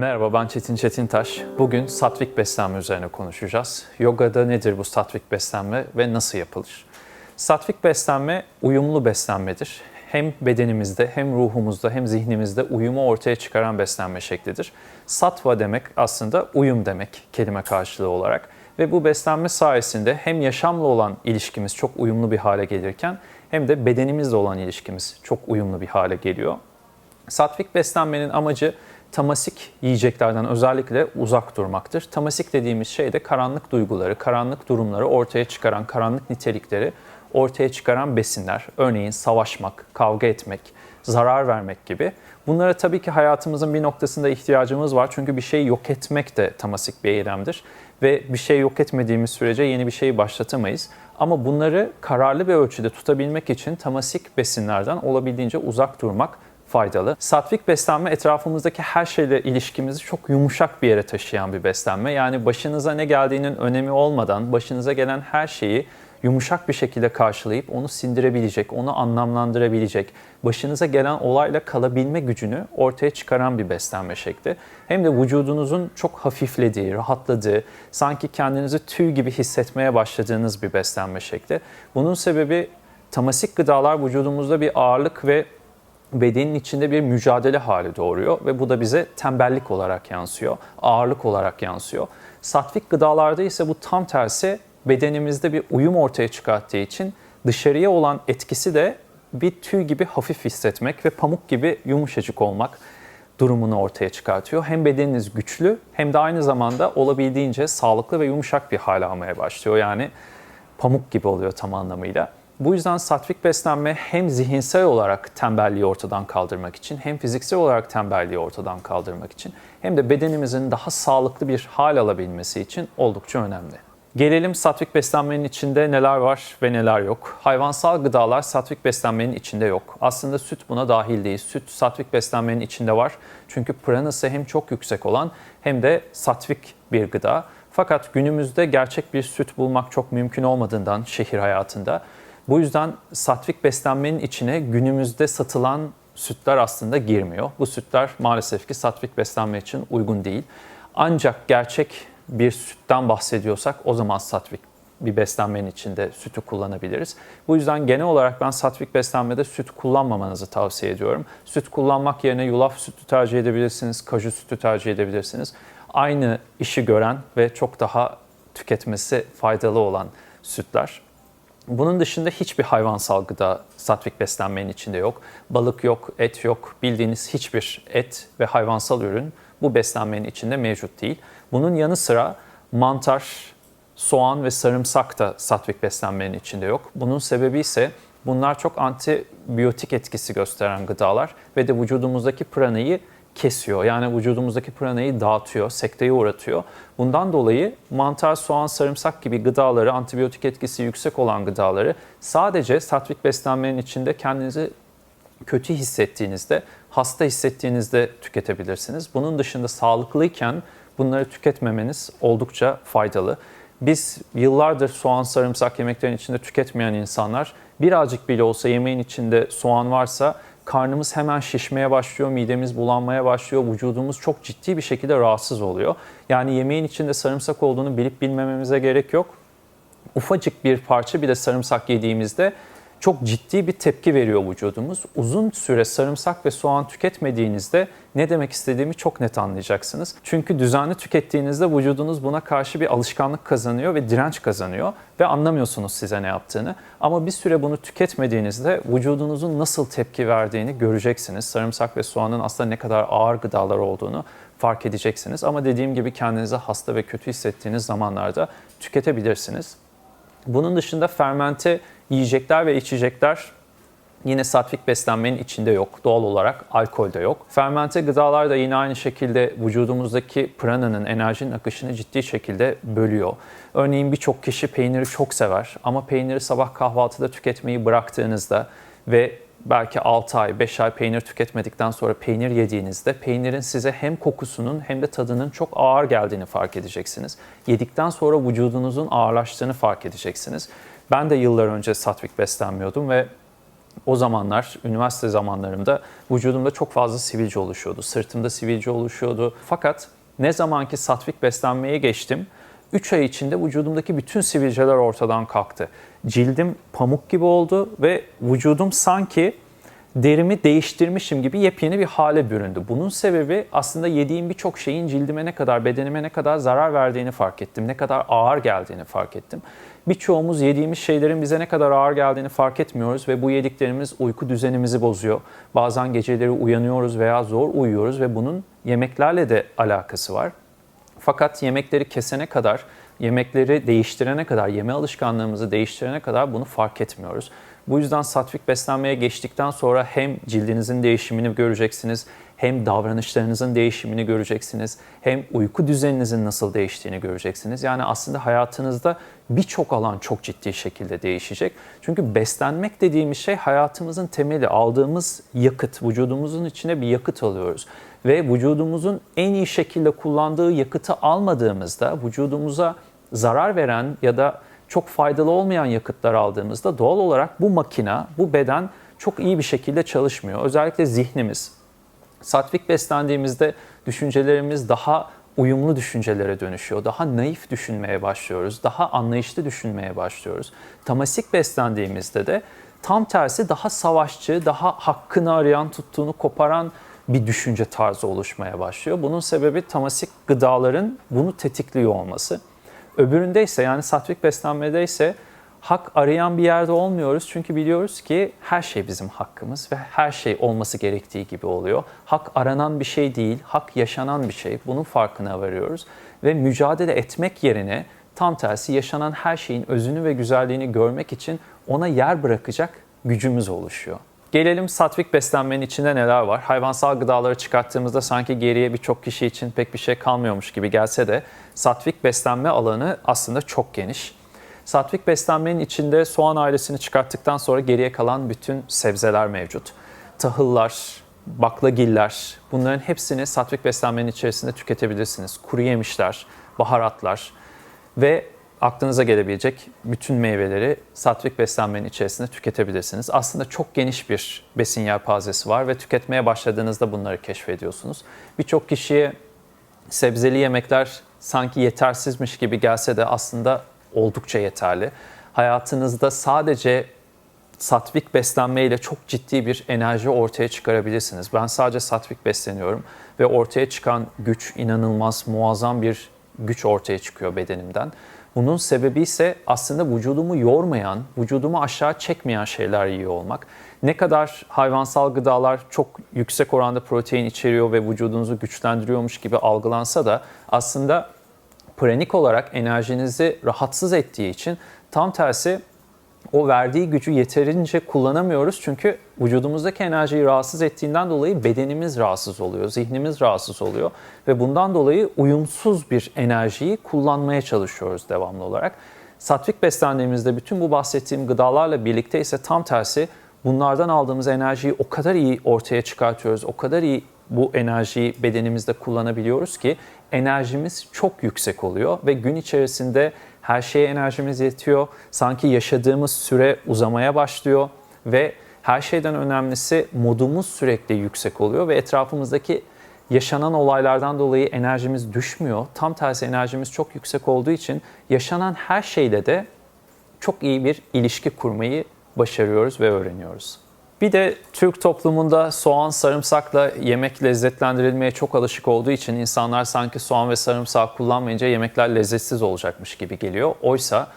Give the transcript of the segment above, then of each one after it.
Merhaba ben Çetin Çetintaş. Bugün satvik beslenme üzerine konuşacağız. Yogada nedir bu satvik beslenme ve nasıl yapılır? Satvik beslenme uyumlu beslenmedir. Hem bedenimizde hem ruhumuzda hem zihnimizde uyumu ortaya çıkaran beslenme şeklidir. Satva demek aslında uyum demek kelime karşılığı olarak. Ve bu beslenme sayesinde hem yaşamla olan ilişkimiz çok uyumlu bir hale gelirken hem de bedenimizle olan ilişkimiz çok uyumlu bir hale geliyor. Satvik beslenmenin amacı tamasik yiyeceklerden özellikle uzak durmaktır. Tamasik dediğimiz şey de karanlık duyguları, karanlık durumları ortaya çıkaran, karanlık nitelikleri ortaya çıkaran besinler. Örneğin savaşmak, kavga etmek, zarar vermek gibi. Bunlara tabii ki hayatımızın bir noktasında ihtiyacımız var. Çünkü bir şeyi yok etmek de tamasik bir eylemdir. Ve bir şey yok etmediğimiz sürece yeni bir şeyi başlatamayız. Ama bunları kararlı bir ölçüde tutabilmek için tamasik besinlerden olabildiğince uzak durmak faydalı. Satvik beslenme etrafımızdaki her şeyle ilişkimizi çok yumuşak bir yere taşıyan bir beslenme. Yani başınıza ne geldiğinin önemi olmadan başınıza gelen her şeyi yumuşak bir şekilde karşılayıp onu sindirebilecek, onu anlamlandırabilecek, başınıza gelen olayla kalabilme gücünü ortaya çıkaran bir beslenme şekli. Hem de vücudunuzun çok hafiflediği, rahatladığı, sanki kendinizi tüy gibi hissetmeye başladığınız bir beslenme şekli. Bunun sebebi tamasik gıdalar vücudumuzda bir ağırlık ve bedenin içinde bir mücadele hali doğuruyor ve bu da bize tembellik olarak yansıyor, ağırlık olarak yansıyor. Satvik gıdalarda ise bu tam tersi bedenimizde bir uyum ortaya çıkarttığı için dışarıya olan etkisi de bir tüy gibi hafif hissetmek ve pamuk gibi yumuşacık olmak durumunu ortaya çıkartıyor. Hem bedeniniz güçlü hem de aynı zamanda olabildiğince sağlıklı ve yumuşak bir hale almaya başlıyor. Yani pamuk gibi oluyor tam anlamıyla. Bu yüzden satvik beslenme hem zihinsel olarak tembelliği ortadan kaldırmak için hem fiziksel olarak tembelliği ortadan kaldırmak için hem de bedenimizin daha sağlıklı bir hal alabilmesi için oldukça önemli. Gelelim satvik beslenmenin içinde neler var ve neler yok. Hayvansal gıdalar satvik beslenmenin içinde yok. Aslında süt buna dahil değil. Süt satvik beslenmenin içinde var. Çünkü pranası hem çok yüksek olan hem de satvik bir gıda. Fakat günümüzde gerçek bir süt bulmak çok mümkün olmadığından şehir hayatında bu yüzden satvik beslenmenin içine günümüzde satılan sütler aslında girmiyor. Bu sütler maalesef ki satvik beslenme için uygun değil. Ancak gerçek bir sütten bahsediyorsak o zaman satvik bir beslenmenin içinde sütü kullanabiliriz. Bu yüzden genel olarak ben satvik beslenmede süt kullanmamanızı tavsiye ediyorum. Süt kullanmak yerine yulaf sütü tercih edebilirsiniz, kaju sütü tercih edebilirsiniz. Aynı işi gören ve çok daha tüketmesi faydalı olan sütler. Bunun dışında hiçbir hayvansal gıda satvik beslenmenin içinde yok. Balık yok, et yok. Bildiğiniz hiçbir et ve hayvansal ürün bu beslenmenin içinde mevcut değil. Bunun yanı sıra mantar, soğan ve sarımsak da satvik beslenmenin içinde yok. Bunun sebebi ise bunlar çok antibiyotik etkisi gösteren gıdalar ve de vücudumuzdaki pranayı kesiyor. Yani vücudumuzdaki pranayı dağıtıyor, sekteye uğratıyor. Bundan dolayı mantar, soğan, sarımsak gibi gıdaları, antibiyotik etkisi yüksek olan gıdaları sadece satvik beslenmenin içinde kendinizi kötü hissettiğinizde, hasta hissettiğinizde tüketebilirsiniz. Bunun dışında sağlıklıyken bunları tüketmemeniz oldukça faydalı. Biz yıllardır soğan, sarımsak yemeklerin içinde tüketmeyen insanlar birazcık bile olsa yemeğin içinde soğan varsa karnımız hemen şişmeye başlıyor, midemiz bulanmaya başlıyor, vücudumuz çok ciddi bir şekilde rahatsız oluyor. Yani yemeğin içinde sarımsak olduğunu bilip bilmememize gerek yok. Ufacık bir parça bile sarımsak yediğimizde çok ciddi bir tepki veriyor vücudumuz. Uzun süre sarımsak ve soğan tüketmediğinizde ne demek istediğimi çok net anlayacaksınız. Çünkü düzenli tükettiğinizde vücudunuz buna karşı bir alışkanlık kazanıyor ve direnç kazanıyor ve anlamıyorsunuz size ne yaptığını. Ama bir süre bunu tüketmediğinizde vücudunuzun nasıl tepki verdiğini göreceksiniz. Sarımsak ve soğanın aslında ne kadar ağır gıdalar olduğunu fark edeceksiniz. Ama dediğim gibi kendinizi hasta ve kötü hissettiğiniz zamanlarda tüketebilirsiniz. Bunun dışında fermente yiyecekler ve içecekler yine satvik beslenmenin içinde yok. Doğal olarak alkol de yok. Fermente gıdalar da yine aynı şekilde vücudumuzdaki prananın, enerjinin akışını ciddi şekilde bölüyor. Örneğin birçok kişi peyniri çok sever ama peyniri sabah kahvaltıda tüketmeyi bıraktığınızda ve belki 6 ay, 5 ay peynir tüketmedikten sonra peynir yediğinizde peynirin size hem kokusunun hem de tadının çok ağır geldiğini fark edeceksiniz. Yedikten sonra vücudunuzun ağırlaştığını fark edeceksiniz. Ben de yıllar önce satvik beslenmiyordum ve o zamanlar üniversite zamanlarımda vücudumda çok fazla sivilce oluşuyordu. Sırtımda sivilce oluşuyordu. Fakat ne zamanki satvik beslenmeye geçtim 3 ay içinde vücudumdaki bütün sivilceler ortadan kalktı. Cildim pamuk gibi oldu ve vücudum sanki derimi değiştirmişim gibi yepyeni bir hale büründü. Bunun sebebi aslında yediğim birçok şeyin cildime ne kadar, bedenime ne kadar zarar verdiğini fark ettim. Ne kadar ağır geldiğini fark ettim. Birçoğumuz yediğimiz şeylerin bize ne kadar ağır geldiğini fark etmiyoruz ve bu yediklerimiz uyku düzenimizi bozuyor. Bazen geceleri uyanıyoruz veya zor uyuyoruz ve bunun yemeklerle de alakası var. Fakat yemekleri kesene kadar, yemekleri değiştirene kadar, yeme alışkanlığımızı değiştirene kadar bunu fark etmiyoruz. Bu yüzden satvik beslenmeye geçtikten sonra hem cildinizin değişimini göreceksiniz, hem davranışlarınızın değişimini göreceksiniz, hem uyku düzeninizin nasıl değiştiğini göreceksiniz. Yani aslında hayatınızda birçok alan çok ciddi şekilde değişecek. Çünkü beslenmek dediğimiz şey hayatımızın temeli, aldığımız yakıt, vücudumuzun içine bir yakıt alıyoruz ve vücudumuzun en iyi şekilde kullandığı yakıtı almadığımızda vücudumuza zarar veren ya da çok faydalı olmayan yakıtlar aldığımızda doğal olarak bu makina, bu beden çok iyi bir şekilde çalışmıyor. Özellikle zihnimiz. Satvik beslendiğimizde düşüncelerimiz daha uyumlu düşüncelere dönüşüyor. Daha naif düşünmeye başlıyoruz. Daha anlayışlı düşünmeye başlıyoruz. Tamasik beslendiğimizde de tam tersi daha savaşçı, daha hakkını arayan, tuttuğunu koparan bir düşünce tarzı oluşmaya başlıyor. Bunun sebebi tamasik gıdaların bunu tetikliyor olması. Öbüründe ise yani satvik beslenmede ise hak arayan bir yerde olmuyoruz. Çünkü biliyoruz ki her şey bizim hakkımız ve her şey olması gerektiği gibi oluyor. Hak aranan bir şey değil, hak yaşanan bir şey. Bunun farkına varıyoruz ve mücadele etmek yerine tam tersi yaşanan her şeyin özünü ve güzelliğini görmek için ona yer bırakacak gücümüz oluşuyor. Gelelim satvik beslenmenin içinde neler var? Hayvansal gıdaları çıkarttığımızda sanki geriye birçok kişi için pek bir şey kalmıyormuş gibi gelse de satvik beslenme alanı aslında çok geniş. Satvik beslenmenin içinde soğan ailesini çıkarttıktan sonra geriye kalan bütün sebzeler mevcut. Tahıllar, baklagiller bunların hepsini satvik beslenmenin içerisinde tüketebilirsiniz. Kuru yemişler, baharatlar ve aklınıza gelebilecek bütün meyveleri satvik beslenmenin içerisinde tüketebilirsiniz. Aslında çok geniş bir besin yelpazesi var ve tüketmeye başladığınızda bunları keşfediyorsunuz. Birçok kişiye sebzeli yemekler sanki yetersizmiş gibi gelse de aslında oldukça yeterli. Hayatınızda sadece satvik beslenme ile çok ciddi bir enerji ortaya çıkarabilirsiniz. Ben sadece satvik besleniyorum ve ortaya çıkan güç inanılmaz, muazzam bir güç ortaya çıkıyor bedenimden. Bunun sebebi ise aslında vücudumu yormayan, vücudumu aşağı çekmeyen şeyler yiyor olmak. Ne kadar hayvansal gıdalar çok yüksek oranda protein içeriyor ve vücudunuzu güçlendiriyormuş gibi algılansa da aslında pranik olarak enerjinizi rahatsız ettiği için tam tersi o verdiği gücü yeterince kullanamıyoruz. Çünkü vücudumuzdaki enerjiyi rahatsız ettiğinden dolayı bedenimiz rahatsız oluyor, zihnimiz rahatsız oluyor. Ve bundan dolayı uyumsuz bir enerjiyi kullanmaya çalışıyoruz devamlı olarak. Satvik beslendiğimizde bütün bu bahsettiğim gıdalarla birlikte ise tam tersi bunlardan aldığımız enerjiyi o kadar iyi ortaya çıkartıyoruz, o kadar iyi bu enerjiyi bedenimizde kullanabiliyoruz ki enerjimiz çok yüksek oluyor ve gün içerisinde her şeye enerjimiz yetiyor. Sanki yaşadığımız süre uzamaya başlıyor ve her şeyden önemlisi modumuz sürekli yüksek oluyor ve etrafımızdaki yaşanan olaylardan dolayı enerjimiz düşmüyor. Tam tersi enerjimiz çok yüksek olduğu için yaşanan her şeyle de çok iyi bir ilişki kurmayı başarıyoruz ve öğreniyoruz. Bir de Türk toplumunda soğan, sarımsakla yemek lezzetlendirilmeye çok alışık olduğu için insanlar sanki soğan ve sarımsak kullanmayınca yemekler lezzetsiz olacakmış gibi geliyor. Oysa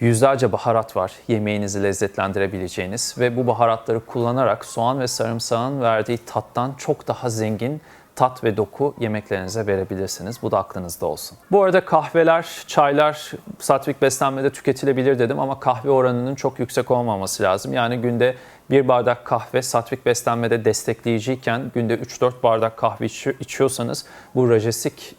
yüzlerce baharat var yemeğinizi lezzetlendirebileceğiniz ve bu baharatları kullanarak soğan ve sarımsağın verdiği tattan çok daha zengin tat ve doku yemeklerinize verebilirsiniz. Bu da aklınızda olsun. Bu arada kahveler, çaylar satvik beslenmede tüketilebilir dedim ama kahve oranının çok yüksek olmaması lazım. Yani günde bir bardak kahve satvik beslenmede destekleyiciyken günde 3-4 bardak kahve içiyorsanız bu rajesik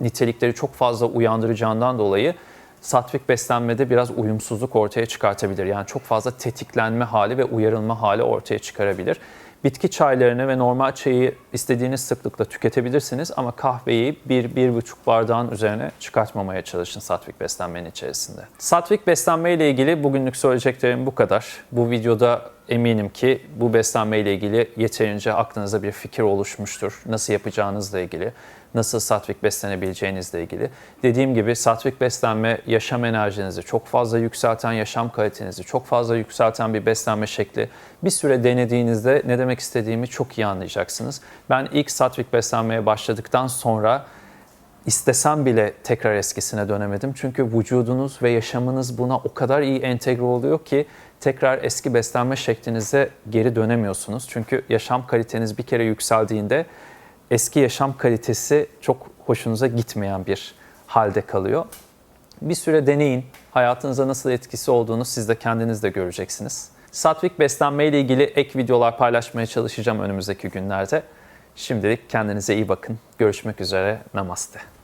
nitelikleri çok fazla uyandıracağından dolayı satvik beslenmede biraz uyumsuzluk ortaya çıkartabilir. Yani çok fazla tetiklenme hali ve uyarılma hali ortaya çıkarabilir. Bitki çaylarını ve normal çayı istediğiniz sıklıkla tüketebilirsiniz ama kahveyi 1-1,5 bardağın üzerine çıkartmamaya çalışın satvik beslenmenin içerisinde. Satvik beslenme ile ilgili bugünlük söyleyeceklerim bu kadar. Bu videoda eminim ki bu beslenme ile ilgili yeterince aklınızda bir fikir oluşmuştur. Nasıl yapacağınızla ilgili, nasıl satvik beslenebileceğinizle ilgili. Dediğim gibi satvik beslenme yaşam enerjinizi çok fazla yükselten, yaşam kalitenizi çok fazla yükselten bir beslenme şekli. Bir süre denediğinizde ne demek istediğimi çok iyi anlayacaksınız. Ben ilk satvik beslenmeye başladıktan sonra istesem bile tekrar eskisine dönemedim. Çünkü vücudunuz ve yaşamınız buna o kadar iyi entegre oluyor ki tekrar eski beslenme şeklinize geri dönemiyorsunuz. Çünkü yaşam kaliteniz bir kere yükseldiğinde eski yaşam kalitesi çok hoşunuza gitmeyen bir halde kalıyor. Bir süre deneyin. Hayatınıza nasıl etkisi olduğunu siz de kendiniz de göreceksiniz. Satvik beslenme ile ilgili ek videolar paylaşmaya çalışacağım önümüzdeki günlerde. Şimdilik kendinize iyi bakın. Görüşmek üzere. Namaste.